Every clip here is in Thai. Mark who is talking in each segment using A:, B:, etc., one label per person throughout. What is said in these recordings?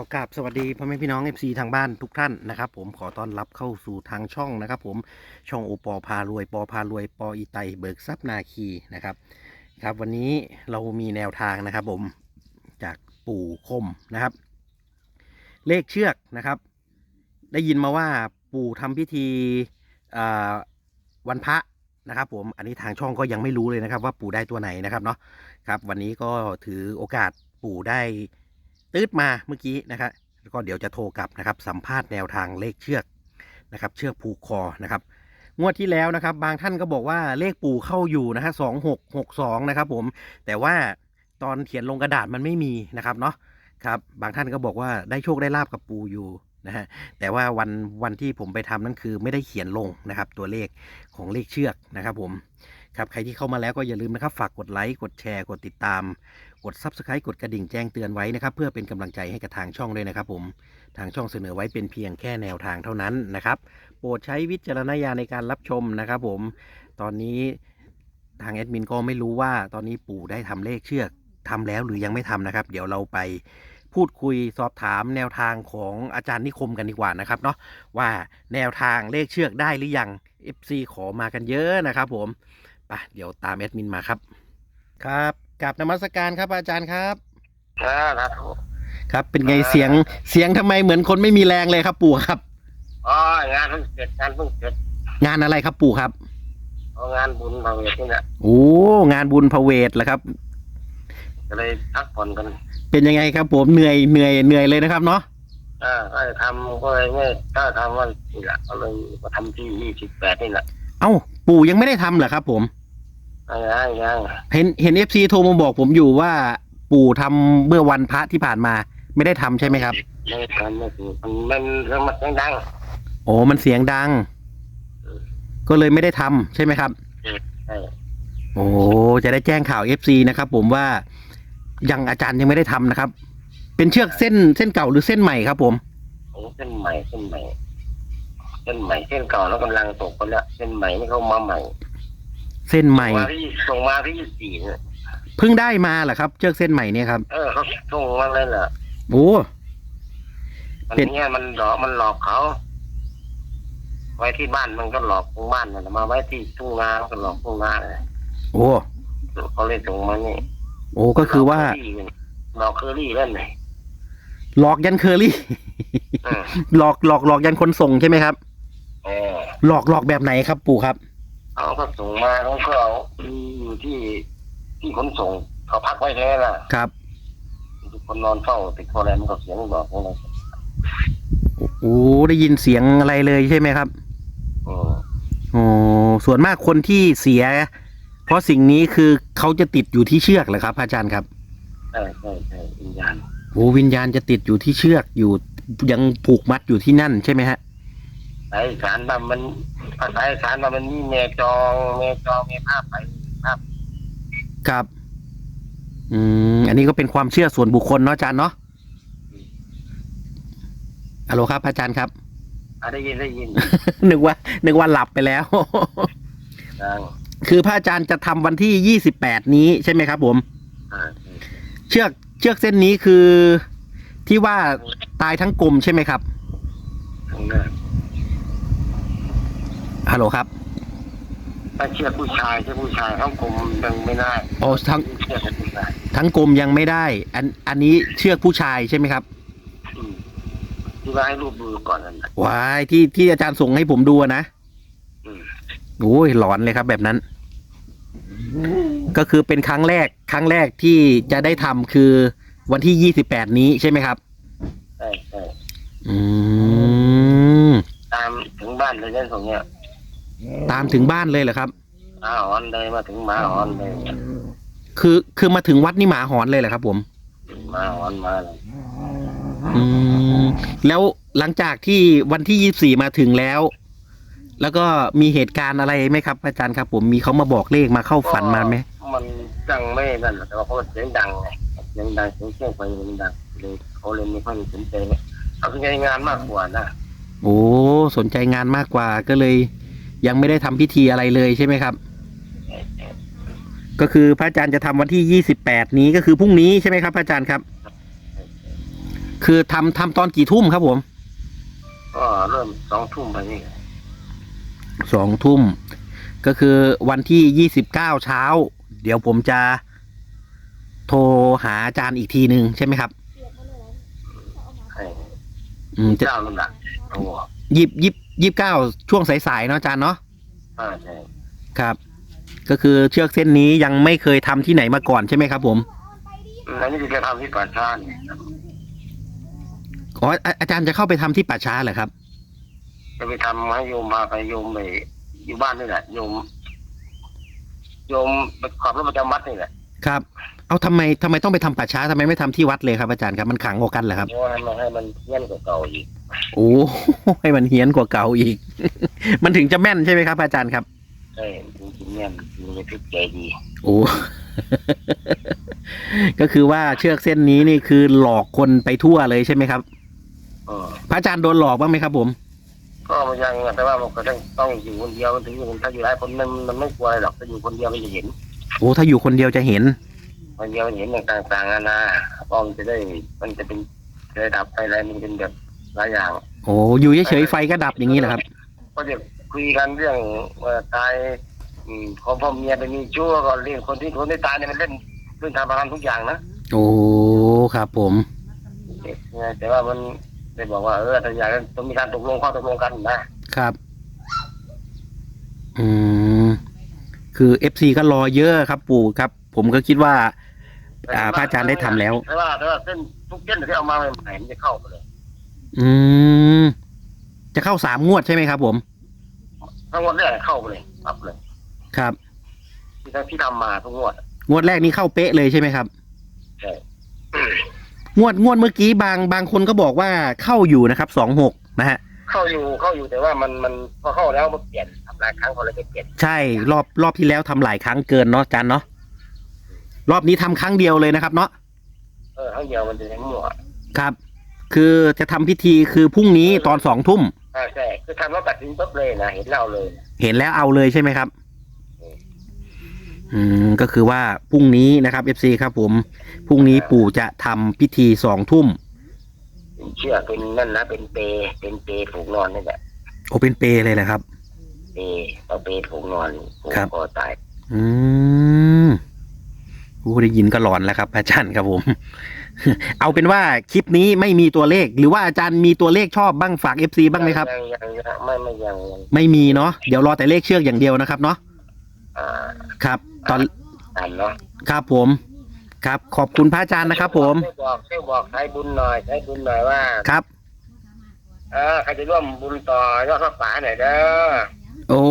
A: ขอกราบสวัสดีพ่อแม่พี่น้อง FC ทางบ้านทุกท่านนะครับผมขอต้อนรับเข้าสู่ทางช่องนะครับผมช่องโอปอพารวยปอพารวยปออีไตเบิกทรัพนาคีนะครับครับ วันนี้เรามีแนวทางนะครับผมจากปู่คมนะครับ เลขเชือกนะครับ ได้ยินมาว่าปู่ทำพิธีวันพระนะครับผมอันนี้ทางช่องก็ยังไม่รู้เลยนะครับ ว่าปู่ได้ตัวไหนนะครับเนาะครับ วันนี้ก็ถือโอกาสปู่ได้ ตืดมาเมื่อกี้นะครับแล้วก็เดี๋ยวจะโทรกลับนะครับ สัมภาษณ์แนวทางเลขเชือกนะครับ เชือกผูกคอนะครับงวดที่แล้วนะครับ บางท่านก็บอกว่าเลขปู่เข้าอยู่นะฮะสองหกหกสองนะครับ ผม แต่ว่าตอนเขียนลงกระดาษมันไม่มีนะครับเนาะครับ บางท่านก็บอกว่าได้โชคได้ลาบกับปู่อยู่นะฮะแต่ว่าวันวันที่ผมไปทำนั่นคือไม่ได้เขียนลงนะครับ ตัวเลขของเลขเชือกนะครับ ผมครับใครที่เข้ามาแล้วก็อย่าลืมนะครับ ฝากกดไลค์กดแชร์กดติดตาม กด Subscribe กดกระดิ่งแจ้งเตือนไว้นะครับ เพื่อเป็นกำลังใจให้กับทางช่องด้วยนะครับผมทางช่องเสนอไว้เป็นเพียงแค่แนวทางเท่านั้นนะครับ โปรดใช้วิจารณญาณในการรับชมนะครับผมตอนนี้ทางแอดมินก็ไม่รู้ว่าตอนนี้ปู่ได้ทำเลขเชือกทำแล้วหรือยังไม่ทำนะครับ เดี๋ยวเราไปพูดคุยสอบถามแนวทางของอาจารย์นิคมกันดีกว่านะครับเนาะว่าแนวทางเลขเชือกได้หรือยัง FC ขอมากันเยอะนะครับผมไปเดี๋ยวตามแอดมินมาครับครับ กับนมัสการครับอาจารย์ครับ
B: ครับ
A: ครับ เป็นไง
B: อ่า
A: เสียงเสียงทำไมเหมือนคนไม่มีแรงเลยครับปู่ครับ
B: อ๋องานเพิ่งเสร็จงานเพิ่งเสร็จ
A: งานอะไรครับปู่ครับ
B: เอางานบุญมาเวทนี่แหละ
A: โอ้งานบุญพระเวทเหรอครับ
B: ก็เลยพักผ่อนกัน
A: เป็นยังไงครับ ผมเหนื่อยเหนื่อยเหนื่อยเลยนะครับ เนาะ
B: อ่าก็เลยทำก็เลยไม่ถ้าทำว่านี่แหละก็เลยมาทำที่ยี่สิบแปดนี่แหละ
A: เอ้าปู่ยังไม่ได้ทำเหรอครับ ผม
B: ยังยัง
A: เห็นเห็นเอฟซีโทรมาบอกผมอยู่ว่าปู่ทำเมื่อวันพระที่ผ่านมา ไม่ได้ทำใช่ไหมครับ
B: ไม่ทำไม่ถูกมันมันเรื่องมันเสียงดัง
A: โอ้มันเสียงดัง ก็เลยไม่ได้ทำใช่ไหมครับ
B: ใช่
A: โอ้จะได้แจ้งข่าว FC นะครับผมว่ายังอาจารย์ยังไม่ได้ทำนะครับ เป็นเชือกเส้นเส้นเก่าหรือเส้นใหม่ครับ ผม
B: โอ้เส้นใหม่เส้นใหม่เส้นใหม่เส้นเก่าแล้วกำลังตกไปแล้วเส้นใหม่นี่เขามาใหม่
A: เส้นใหม่
B: มาที่ส่งมาที่ยี่สี่เนี่ย
A: เพิ่งได้มาเหรอครับ เชือกเส้นใหม่เนี่ยครับ
B: เออเขาส่งมาเลยเหรอ
A: โอ้
B: มัน
A: เป็น
B: เนี่ยมันหลอกมันหลอกเขา ไว้ที่บ้านมันก็หลอกตรงบ้านนั่นแหละมาไว้ที่ทุ่งนามันก็หลอกทุ่งนาเลย
A: โอ้
B: เขาเลยส่งมานี่
A: โอ้ก็คือว่า
B: หลอกเคอรี่เล่นเลย
A: หลอกยันเคอรี่
B: เออ
A: หลอกหลอกหลอกยันคนส่งใช่ไหมครับ
B: เออ
A: หลอกหลอกแบบไหนครับ ปู่ครับ
B: เขาก็ส่งมาเขาก็เอาอยู่ที่ที่ขนส่งเขาพักไว้ใช่ไหมล่ะ
A: ครับ
B: ทุกคนนอนเฝ้าติดโคแรมก็เสียงบอกของเรา
A: โอ้ได้ยินเสียงอะไรเลยใช่ไหมครับ
B: เออ
A: โอ้ส่วนมากคนที่เสีย เพราะสิ่งนี้คือเขาจะติดอยู่ที่เชือกเหรอครับ อาจารย์ครับ
B: ใช่ใช่ใช่วิญญาณ
A: โอ้วิญญาณจะติดอยู่ที่เชือกอยู่ยังผูกมัดอยู่ที่นั่นใช่ไหมฮะ
B: ไอ้สารบ้ามันภาษาอีสารบ้ามันมีเมจองเมจองเมภาพไปภาพ
A: ครับ อืม อันนี้ก็เป็นความเชื่อส่วนบุคคลเนาะอาจารย์เนาะฮัลโหลครับอาจารย์ครับ
B: อะได้ยินได้ยิน
A: นึกว่า นึกว่าหลับไปแล้ว
B: ดัง
A: คือพระอาจารย์จะทำวันที่ยี่สิบแปดนี้ใช่ไหมครับผม
B: อ่า
A: เชือกเชือกเส้นนี้คือที่ว่าตายทั้งกลมใช่ไหมครับ
B: ข้างหน้า
A: ฮัลโหลครับ
B: ถ้าเชื่อผู้ชายเชื่อผู้ชายเขาคงยังไม่ได้
A: โอ้ทั้ง
B: เชื่อแต่ผู้ชาย
A: ทั้งกลมยังไม่ได้ อันอันนี้เชือกผู้ชายใช่ไหมครับ
B: อืมที่ว่าให้รูปมือก่อนนั่นแหละ
A: ว้ายที่ที่อาจารย์ส่งให้ผมดูอะนะ
B: อืม
A: โอ้ยหลอนเลยครับ แบบนั้น ก็คือเป็นครั้งแรก ครั้งแรกที่จะได้ทำคือวันที่ยี่สิบแปดนี้ใช่ไหมครับ
B: ใช่ใช่
A: อืม
B: ตามถึงบ้านเลยเรื่องของเนี้ย
A: ตามถึงบ้านเลยเหรอครับ
B: หมาหอนเลยมาถึงหมาหอนเลย
A: คือคือมาถึงวัดนี่หมาหอนเลยเหรอครับ ผม
B: หมาหอนมาเลย
A: อืมแล้วหลังจากที่วันที่ยี่สี่มาถึงแล้ว แล้วก็มีเหตุการณ์อะไรไหมครับ อาจารย์ครับ ผมมีเขามาบอกเลขมาเข้าฝันมาไหม
B: มันดังไม่นั่นหรอกแต่ว่าเขาเสียงดังไงเสียงดังเสียงเชี่ยงไปมันดังเลยเขาเลยไม่ค่อยสนใจเลยเอาสนใจงานมากกว่านะ
A: โอ้สนใจงานมากกว่าก็เลย ยังไม่ได้ทำพิธีอะไรเลยใช่ไหมครับ ก็คือพระอาจารย์จะทำวันที่ยี่สิบแปดนี้ก็คือพรุ่งนี้ใช่ไหมครับพระอาจารย์ครับ คือทำทำตอนกี่ทุ่มครับผม
B: ก็เริ่มสองทุ่มไปนี่
A: สองทุ่ม ก็คือวันที่ยี่สิบเก้าเช้า เดี๋ยวผมจะโทรหาอาจารย์อีกทีหนึ่งใช่ไหมครับ
B: ให้
A: อืมจะ
B: เจ้านั่นแหละโอ้
A: ยิบ ยิบยิบเก้าช่วงสายๆเนาะอาจารย์เนาะ
B: อ่าใช่
A: ครับ ก็คือเชือกเส้นนี้ยังไม่เคยทำที่ไหนมาก่อนใช่ไหมครับผม
B: อืมอันนี้จะทำที่ป่าช้าเนี่ย
A: อ๋ออาอาจารย์จะเข้าไปทำที่ป่าช้าเหรอครับ
B: จะไปทำให้โยมพาไปโยมไปอยู่บ้านนี่แหละโยมโยมไปขับรถประจำวัดนี่แหละ
A: ครับ เอาทำไมทำไมต้องไปทำป่าช้าทำไมไม่ทำที่วัดเลยครับอาจารย์ครับมันขังกว่ากันเหรอครับ
B: เพราะว่าให้มันให้มันเยี่ยนกว่าเก่าอีก
A: โอ้ ให้มันเฮี้ยนกว่าเก่าอีก มันถึงจะแม่นใช่ไหมครับอาจารย์ครับ
B: ใช่จริงๆเนี่ยมันจะทึกใจดี
A: โอ้ ก็คือว่าเชือกเส้นนี้นี่คือหลอกคนไปทั่วเลยใช่ไหมครับ
B: เออ
A: พระอาจารย์โดนหลอกบ้างไหมครับผม
B: ก็มันยังแต่ว่ามันก็ต้องต้องอยู่คนเดียวมันถึงอยู่ถ้าอยู่หลายคนมันมันไม่กลัวอะไรหรอกถ้าอยู่คนเดียวมันจะเห็น
A: โอ้ถ้าอยู่คนเดียวจะเห็น
B: คนเดียวมันเห็นอย่างต่างๆนานาป้องจะได้ มันจะเป็นระดับไปอะไรมันเป็นแบบหลายอย่าง
A: โอ้อยู่เฉยๆไฟก็ดับอย่างนี้เหรอครับ
B: ก็จะคุยกันเรื่องว่าตายอืมของพ่อเมียไปมีชั่วก็เรื่องคนที่คนที่ตายเนี่ยมันเล่นเล่นทำประกันทุกอย่างนะ
A: โอ้ครับผม
B: แต่ว่ามันได้บอกว่าเออถ้าอยากต้องมีการตกลงข้อตกลงกันนะครับ
A: อืมคือเอฟซีก็รอเยอะครับ ปู่ครับ ผมก็คิดว่า อ่าพระอาจารย์ได้ทำแล้ว
B: แต่ว่าแต่ว่าเส้นทุกเส้นที่เอามาใหม่ๆมันจะเข้าไปเลย
A: อืม จะเข้าสามงวดใช่ไหมครับ ผม
B: ทั้งหมดเนี่ยเข้าไปเลยปรับเลย
A: ครับ
B: ที่ที่ทำมาทุกงวด
A: งวดแรกนี้เข้าเป๊ะเลยใช่ไหมครับ
B: ใช่
A: งวดงวดเมื่อกี้บางบางคนก็บอกว่าเข้าอยู่นะครับสองหกนะฮะ
B: เข้าอยู่เข้าอยู่แต่ว่ามันมันพอเข้าแล้วมันเปลี่ยนทำหลายครั้งเขาเลยไม่เปลี่ยน
A: ใช่รอบรอบที่แล้วทำหลายครั้งเกินเนาะอาจารย์เนาะ รอบนี้ทำครั้งเดียวเลยนะครับ เนาะ
B: เออครั้งเดียวมันจะยังมั่ว
A: ครับ คือจะทำพิธีคือพรุ่งนี้ตอนสองทุ่ม
B: อ่าใช่คือทำแล้วตัดสินปุ๊บเลยนะเห็นเราเลย
A: เห็นแล้วเอาเลยใช่ไหมครับ อืมก็คือว่าพรุ่งนี้นะครับ FC ครับผมพรุ่งนี้ปู่จะทำพิธีสองทุ่ม
B: เป็นเชือกเป็นนั่นนะเป็นเปรเป็นเปรผูกนอนนี่แหละ
A: โอเป็นเปเลยแหละครับ
B: เปรเอาเปรผูกนอนผูก
A: ครับ
B: คอตาย
A: อืม ผู้ได้ยินก็หลอนแล้วครับ อาจารย์ครับผม เอาเป็นว่าคลิปนี้ไม่มีตัวเลข หรือว่าอาจารย์มีตัวเลขชอบบ้างฝาก FC บ้างไหมครับ
B: ยังยังยังไม่ไม่ยังยัง
A: ไม่มีเนาะเดี๋ยวรอแต่เลขเชือกอย่างเดียวนะครับเนาะ
B: อ่า
A: ครับ ตอน
B: อ่านเนาะ
A: ครับผม ครับ ขอบคุณพระอาจารย์นะครับ ผม
B: ช่วยบอกช่วยบอกใช้บุญหน่อยใช้บุญหน่อยว่า
A: ครับ
B: เออใครจะร่วมบุญต่อยอดพระป่าหน่อยเด้อ
A: โอ้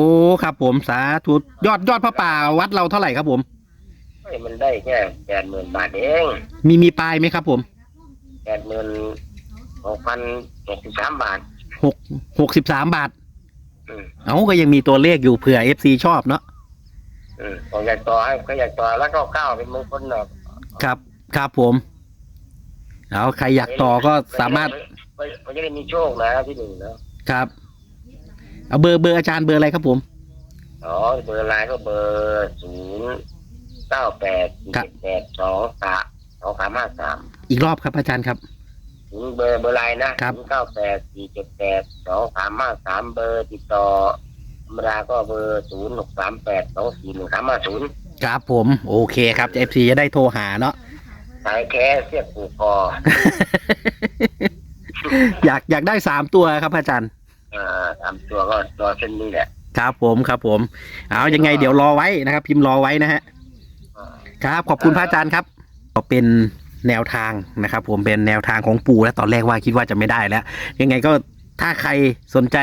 A: ครับผมสาธุยอดยอดพระป่าวัดเราเท่าไหร่ครับผม
B: เฮ้ย มันได้แค่แปดหมื่นบาทเอง
A: มีมีปลายไหมครับผม
B: แปดหมื่นหกพันหกสิบสามบาท
A: หกหกสิบสามบาท
B: อืม
A: เอ้าก็ยังมีตัวเลขอยู่เผื่อ FC ชอบเนาะ
B: อืมก็อยากต่อให้ก็อยากต่อแล้วก็เก้าเป็นมงคลเนาะ
A: ครับ ครับผม เอาใครอยากต่อก็สามารถ
B: ไปไปจะได้มีโชคนะที่หนึ่งนะครับ
A: เอาเบอร์เบอร์อาจารย์เบอร์อะไรครับผม
B: อ๋อเบอร์ไลน์ก็เบอร์ศูนย์ เก้าแปดสี่เจ็ดแปดสองสามสองสามห้าสาม
A: อีกรอบครับอาจารย์ครับ
B: ศูนย์เบอร์เบอร์ไลน์นะครับศูนย์เก้าแปดสี่เจ็ดแปดสองสามห้าสามเบอร์ติดต่อธรรมดาก็เบอร์ศูนย์หกสามแปดสองสี่หนึ่งสามห้าศูนย์
A: ครับผมโอเคครับ FC จะได้โทรหาเนาะ
B: สายแค่เสียบผูกคอ
A: อยากอยากได้สามตัวครับอาจารย์
B: อ่าตามตัวก็ตัวเส้นนี้แหละ
A: ครับผมครับผม เอายังไงเดี๋ยวรอไว้นะครับ พิมพ์รอไว้นะฮะ
B: อ่า
A: ครับขอบคุณพระอาจารย์ครับก็เป็นแนวทางนะครับ ผมเป็นแนวทางของปู่แล้วตอนแรกว่าคิดว่าจะไม่ได้แล้ว ยังไงก็ถ้าใครสนใจ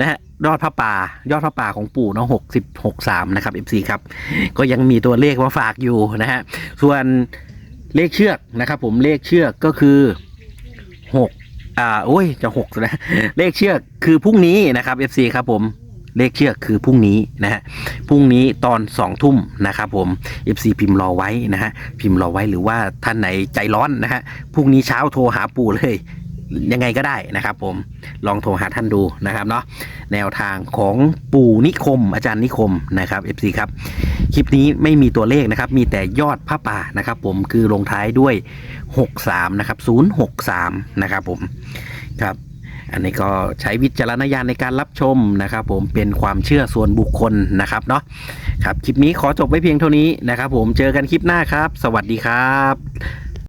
A: นะฮะยอดพระป่า ยอดพระป่าของปู่เนาะหกสิบหกสามนะครับ FC ครับ ก็ยังมีตัวเลขมาฝากอยู่นะฮะส่วนเลขเชือกนะครับผมเลขเชือกก็คือหกอ่าโอ้ยจะหกนะเลขเชือกคือพรุ่งนี้นะครับ FC ครับผม เลขเชือกคือพรุ่งนี้นะฮะพรุ่งนี้ตอนสองทุ่มนะครับผม FC พิมพ์รอไว้นะฮะพิมพ์รอไว้หรือว่าท่านไหนใจร้อนนะฮะพรุ่งนี้เช้าโทรหาปู่เลยยังไงก็ได้นะครับผมลองโทรหาท่านดูนะครับเนาะแนวทางของปู่นิคม อาจารย์นิคมนะครับ FC ครับคลิปนี้ไม่มีตัวเลขนะครับ มีแต่ยอดผ้าป่านะครับ ผมคือลงท้ายด้วย 63 นะครับ 063 นะครับผมครับ อันนี้ก็ใช้วิจารณญาณในการรับชมนะครับ ผมเป็นความเชื่อส่วนบุคคลนะครับเนาะครับคลิปนี้ขอจบไว้เพียงเท่านี้นะครับ ผมเจอกันคลิปหน้าครับ สวัสดีครับ